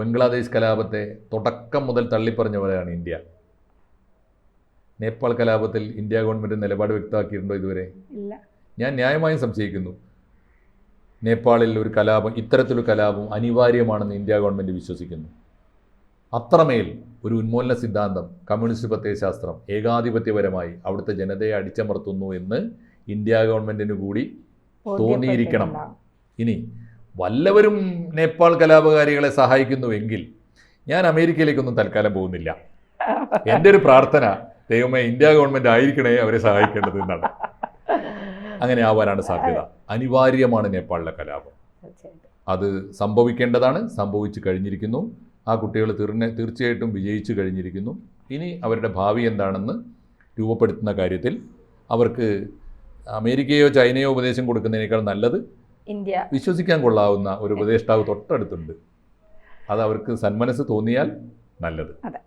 ബംഗ്ലാദേശ് കലാപത്തെ തുടക്കം മുതൽ തള്ളിപ്പറഞ്ഞവരാണ് ഇന്ത്യ. നേപ്പാൾ കലാപത്തിൽ ഇന്ത്യ ഗവൺമെന്റ് നിലപാട് വ്യക്തമാക്കിയിട്ടുണ്ടോ ഇതുവരെ? ഇല്ല. ഞാൻ ന്യായമായും സംശയിക്കുന്നു. നേപ്പാളിൽ ഒരു കലാപം ഇത്തരത്തിലൊരു കലാപം അനിവാര്യമാണെന്ന് ഇന്ത്യ ഗവൺമെന്റ് വിശ്വസിക്കുന്നു. അത്രമേൽ ഒരു ഉന്മൂലന സിദ്ധാന്തം കമ്മ്യൂണിസ്റ്റ് പ്രത്യയശാസ്ത്രം ഏകാധിപത്യപരമായി അവിടുത്തെ ജനതയെ അടിച്ചമർത്തുന്നു എന്ന് ഇന്ത്യ ഗവൺമെന്റിന് കൂടി തോന്നിയിരിക്കണം. ഇനി വല്ലവരും നേപ്പാൾ കലാപകാരികളെ സഹായിക്കുന്നുവെങ്കിൽ ഞാൻ അമേരിക്കയിലേക്കൊന്നും തൽക്കാലം പോകുന്നില്ല. എന്റെ ഒരു പ്രാർത്ഥന ദൈവമേ ഇന്ത്യ ഗവൺമെന്റ് ആയിരിക്കണേ അവരെ സഹായിക്കേണ്ടത് എന്നാണ്. അങ്ങനെ ആവാനാണ് സാധ്യത. അനിവാര്യമാണ് നേപ്പാളിലെ കലാപം. അത് സംഭവിക്കേണ്ടതാണ് സംഭവിച്ചു കഴിഞ്ഞിരിക്കുന്നു. ആ കുട്ടികൾ തീർന്ന തീർച്ചയായിട്ടും വിജയിച്ചു കഴിഞ്ഞിരിക്കുന്നു. ഇനി അവരുടെ ഭാവി എന്താണെന്ന് രൂപപ്പെടുത്തുന്ന കാര്യത്തിൽ അവർക്ക് അമേരിക്കയോ ചൈനയോ ഉപദേശം കൊടുക്കുന്നതിനേക്കാൾ നല്ലത് ഇന്ത്യ. വിശ്വസിക്കാൻ കൊള്ളാവുന്ന ഒരു ഉപദേഷ്ടാവ് തൊട്ടടുത്തുണ്ട്. അത് അവർക്ക് സന്മനസ് തോന്നിയാൽ നല്ലത്. അതെ.